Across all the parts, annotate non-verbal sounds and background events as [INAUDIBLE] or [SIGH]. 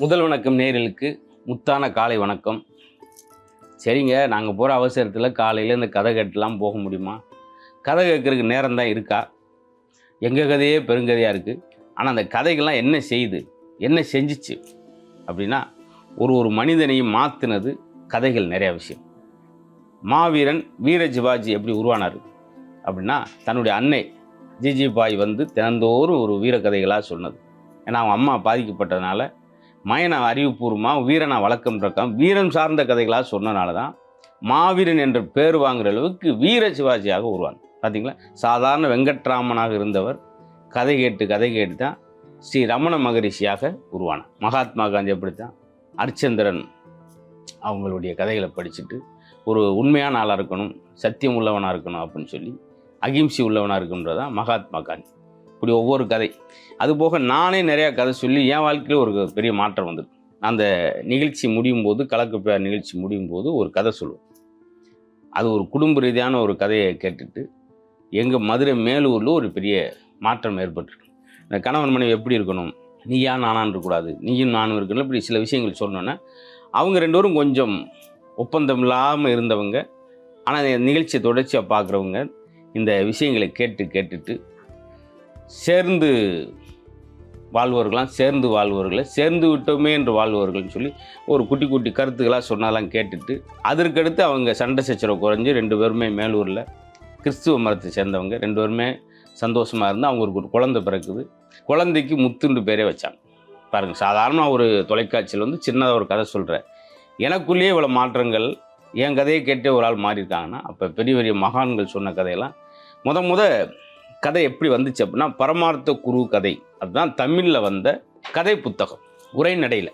முதல் வணக்கம் நேயர்களுக்கு முத்தான காலை வணக்கம். சரிங்க நாங்கள் போகிற அவசரத்தில் காலையில் இந்த கதை கேட்டுலாம் போக முடியுமா? கதை கேட்குறதுக்கு நேரம் தான் இருக்கா? எங்கள் கதையே பெருங்கதையாக இருக்குது ஆனால் அந்த கதைகள்லாம் என்ன செய்யுது என்ன செஞ்சுச்சு அப்படின்னா ஒரு ஒரு மனிதனையும் மாற்றினது கதைகள் நிறையா விஷயம். மாவீரன் வீர சிவாஜி எப்படி உருவானார் அப்படின்னா தன்னுடைய அன்னை ஜிஜி பாய் வந்து தினந்தோறும் ஒரு வீர கதைகளாக சொன்னது. ஏன்னா அவங்க அம்மா பாதிக்கப்பட்டதுனால மயனை அறிவுபூர்வமாக வீரனை வழக்கம் பிரக்கம் வீரன் சார்ந்த கதைகளாக சொன்னனால தான் மாவீரன் என்ற பேர் வாங்குற அளவுக்கு வீர சிவாஜியாக உருவான் பார்த்தீங்களா சாதாரண வெங்கட்ராமனாக இருந்தவர் கதை கேட்டு கதை கேட்டு தான் ஸ்ரீ ரமண மகரிஷியாக உருவானார். மகாத்மா காந்தி அப்படித்தான் அரிச்சந்திரன் அவங்களுடைய கதைகளை படிச்சுட்டு ஒரு உண்மையான ஆளாக இருக்கணும் சத்தியம் உள்ளவனாக இருக்கணும் அப்படின்னு சொல்லி அகிம்சை உள்ளவனாக இருக்குன்றதான் மகாத்மா காந்தி. இப்படி ஒவ்வொரு கதை. அதுபோக நானே நிறையா கதை சொல்லி என் வாழ்க்கையில் ஒரு பெரிய மாற்றம் வந்தது. அந்த நிகழ்ச்சி முடியும் போது கலக்கு பேர் நிகழ்ச்சி முடியும் போது ஒரு கதை சொல்லுவோம். அது ஒரு குடும்ப ரீதியான ஒரு கதையை கேட்டுட்டு எங்கள் மதுரை மேலூரில் ஒரு பெரிய மாற்றம் ஏற்பட்டுருக்கு. இந்த கணவன் மனைவி எப்படி இருக்கணும்? நீயா நானான்னு இருக்கக்கூடாது. நீயும் நானும் இருக்கணும். இப்படி சில விஷயங்கள் சொன்னோன்னே அவங்க ரெண்டு பேரும் கொஞ்சம் ஒப்பந்தம் இல்லாமல் இருந்தவங்க. ஆனால் நிகழ்ச்சியை தொடர்ச்சியாக பார்க்குறவங்க இந்த விஷயங்களை கேட்டு கேட்டுட்டு சேர்ந்து வாழ்வர்களாம் சேர்ந்து வாழ்வர்களை சேர்ந்து விட்டோமே என்று வாழ்வர்கள்னு சொல்லி ஒரு குட்டி குட்டி கருத்துக்களாக சொன்னாலாம் கேட்டுட்டு அதற்கடுத்து அவங்க சண்டை சச்சரவு குறைஞ்சு ரெண்டு பேருமே மேலூரில் கிறிஸ்துவ மரத்தை சேர்ந்தவங்க ரெண்டு பேருமே சந்தோஷமாக இருந்து அவங்களுக்கு ஒரு குழந்தை பிறக்குது. குழந்தைக்கு முத்துண்டு பேரே வச்சாங்க. பாருங்கள் சாதாரண ஒரு தொலைக்காட்சியில் வந்து சின்னதாக ஒரு கதை சொல்கிறேன் எனக்குள்ளேயே இவ்வளோ மாற்றங்கள் என் கதையை கேட்டே ஒரு ஆள் மாறியிருக்காங்கன்னா அப்போ பெரிய பெரிய மகான்கள் சொன்ன கதையெல்லாம் முத முத கதை எப்படி வந்துச்சு அப்படின்னா பரமார்த்த குரு கதை. அதுதான் தமிழில் வந்த கதை புத்தகம். உரைநடையில்.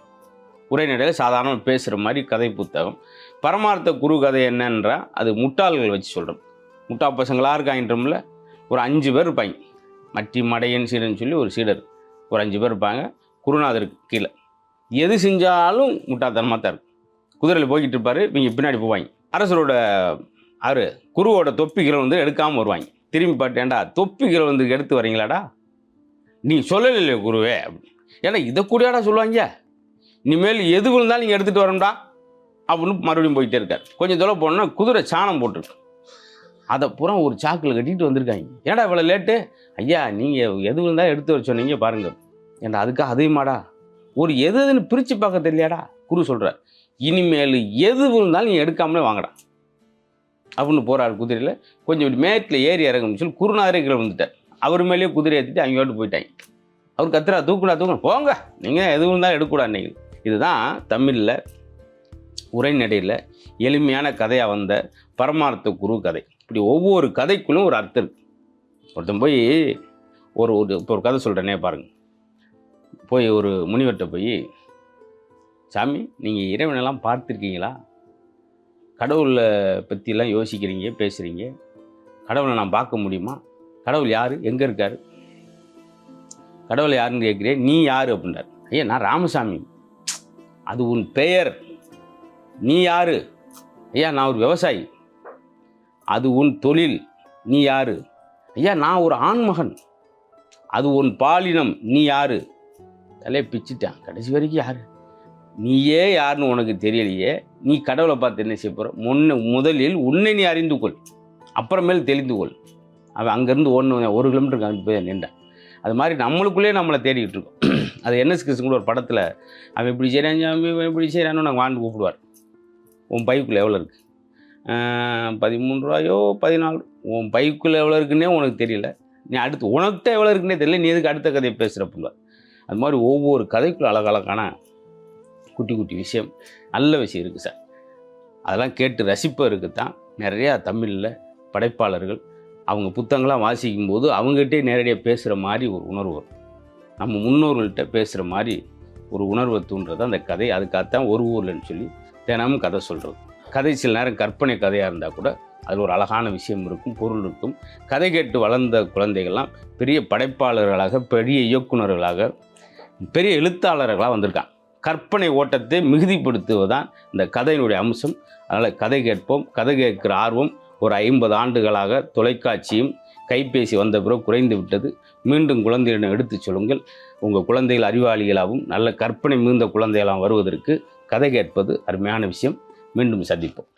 உரைநடையில் சாதாரண பேசுகிற மாதிரி கதை புத்தகம். பரமார்த்த குரு கதை என்னன்றா அது முட்டாள்கள் வச்சு சொல்கிறோம் முட்டா பசங்களாக இருக்காங்கன்றோம்ல ஒரு அஞ்சு பேர் இருப்பாங்க. மட்டி மடையன் சீடன் சொல்லி ஒரு சீடர். ஒரு அஞ்சு பேர் இருப்பாங்க. குருநாதருக்கு கீழே. எது செஞ்சாலும் முட்டாத்தனமாக தான் இருக்கும். குதிரையில் போய்கிட்டு இருப்பார் இவங்க பின்னாடி போவாங்க. அரசரோட அவர் குருவோட தொப்பிகளை வந்து எடுக்காமல் வருவாங்க. திரும்பி பார்த்தேன்டா தொப்பிகளை வந்து எடுத்து வரீங்களாடா நீ சொல்லலையே குருவே. அப்படின்னு. ஏன்னா இதை கூடயாடா சொல்லுவாங்க? இனிமேல் எது விழுந்தாலும் நீங்கள் எடுத்துகிட்டு வரணும்டா. அப்படின்னு மறுபடியும் போயிட்டே இருக்கார். கொஞ்சம் தொலை போனோன்னா குதிரை சாணம் போட்டிருக்கு அதை பூரா ஒரு சாக்கில் கட்டிட்டு வந்திருக்காங்க. ஏன்டா இவ்வளோ லேட்டு? ஐயா நீங்கள் எது விழுந்தாலும் எடுத்து வர சொன்னீங்க பாருங்க. ஏன்டா அதுக்காக அதையுமாடா ஒரு எது எதுன்னு பிரித்து பார்க்க தெரியலையாடா? குரு சொல்கிறார் இனிமேல் எது விழுந்தாலும் நீ எடுக்காமலே வாங்கடா. அப்படின்னு போகிறார் குதிரையில். கொஞ்சம் இப்படி மேட்டில் ஏறி இறங்கணும்னு சொல்லி குருநாதரே கீழே வந்துட்டார். அவர் மேலேயே குதிரை ஏற்றிட்டு அங்கேயோட்டு போயிட்டாங்க. அவர் கத்துறா தூக்குடா தூக்கணும் போங்க நீங்கள் எதுவும் தான் எடுக்கக்கூடாது நீங்கள் இதுதான் தமிழில் உரைநடையில் எளிமையான கதையாக வந்த பரமார்த்த குரு கதை. இப்படி ஒவ்வொரு கதைக்குள்ளும் ஒரு அர்த்தம் இருக்கு. ஒருத்தன் போய் ஒரு ஒரு இப்போ ஒரு கதை சொல்கிறேனே பாருங்க. போய் ஒரு முனிவர்கிட்ட போய் சாமி நீங்கள் இறைவனெல்லாம் பார்த்துருக்கீங்களா? கடவுளை பற்றிலாம் யோசிக்கிறீங்க பேசுகிறீங்க கடவுளை நான் பார்க்க முடியுமா? கடவுள் யார்? எங்கே இருக்கார்? கடவுளை யாருன்னு கேட்குறேன். நீ யார் அப்படின்றார். ஐயா நான் ராமசாமி. அது உன் பெயர். நீ யார்? ஐயா நான் ஒரு விவசாயி. அது உன் தொழில். நீ யார்? ஐயா நான் ஒரு ஆண்மகன். அது உன் பாலினம். நீ யார்? தலையை பிச்சுட்டான். கடைசி வரைக்கும் யார்? நீயே யாருன்னு உனக்கு தெரியலையே. நீ கடவுளை பார்த்து என்ன செய்ய போகிற முன்ன முதலில் உன்னை நீ அறிந்து கொள். அப்புறமேல் தெரிந்து கொள். அவன் அங்கேருந்து ஒன்று ஒரு கிலோமீட்டருக்கு அங்கே போய் நின்றான். அது மாதிரி நம்மளுக்குள்ளே நம்மளை தேடிக்கிட்டு இருக்கோம். [CLEARS THROAT] அது என்எஸ் கிருஷ்ணன் கூட ஒரு படத்தில் அவன் இப்படி செய்கிறான் அவன் இப்படி செய்கிறான்னு நாங்கள் வாண்டு கூப்பிடுவார். உன் பைக்குள்ளே எவ்வளோ இருக்குது பதிமூணு ரூபாயோ பதினாலு? உன் பைக்குள்ளே எவ்வளோ இருக்குன்னே உனக்கு தெரியல. நீ அடுத்து உனக்கிட்ட எவ்வளோ இருக்குன்னே தெரியல. நீ எதுக்கு அடுத்த கதையை பேசுகிறப்புல அது மாதிரி ஒவ்வொரு கதைக்குள்ள அழகழகான குட்டி குட்டி விஷயம். நல்ல விஷயம் இருக்குது சார். அதெல்லாம் கேட்டு ரசிப்பவருக்கு தான் நிறையா தமிழில் படைப்பாளர்கள் அவங்க புத்தகங்களாக வாசிக்கும் போது அவங்ககிட்டே நேரடியாக பேசுகிற மாதிரி ஒரு உணர்வு வரும். நம்ம முன்னோர்கள்ட்ட பேசுகிற மாதிரி ஒரு உணர்வை தூண்டுறது அந்த கதை. அதுக்காகத்தான் ஒரு ஊர்லன்னு சொல்லி தினமும் கதை சொல்கிறது கதை சில நேரம் கற்பனை கதையாக இருந்தால் கூட அதில் ஒரு அழகான விஷயம் இருக்கும் பொருள் இருக்கும். கதை கேட்டு வளர்ந்த குழந்தைகள்லாம் பெரிய படைப்பாளர்களாக பெரிய இயக்குனர்களாக பெரிய எழுத்தாளர்களாக வந்திருக்காங்க. கற்பனை ஓட்டத்தை மிகுதிப்படுத்துவதுதான் இந்த கதையினுடைய அம்சம். அதனால் கதை கேட்போம். கதை கேட்கிற ஆர்வம் ஒரு ஐம்பது ஆண்டுகளாக தொலைக்காட்சியும் கைபேசி வந்த பிறகு குறைந்து விட்டது. மீண்டும் குழந்தையிடம் எடுத்துச் சொல்லுங்கள். உங்கள் குழந்தைகள் அறிவாளிகளாகவும் நல்ல கற்பனை மிகுந்த குழந்தைகளாகவும் வருவதற்கு கதை கேட்பது அருமையான விஷயம். மீண்டும் சந்திப்போம்.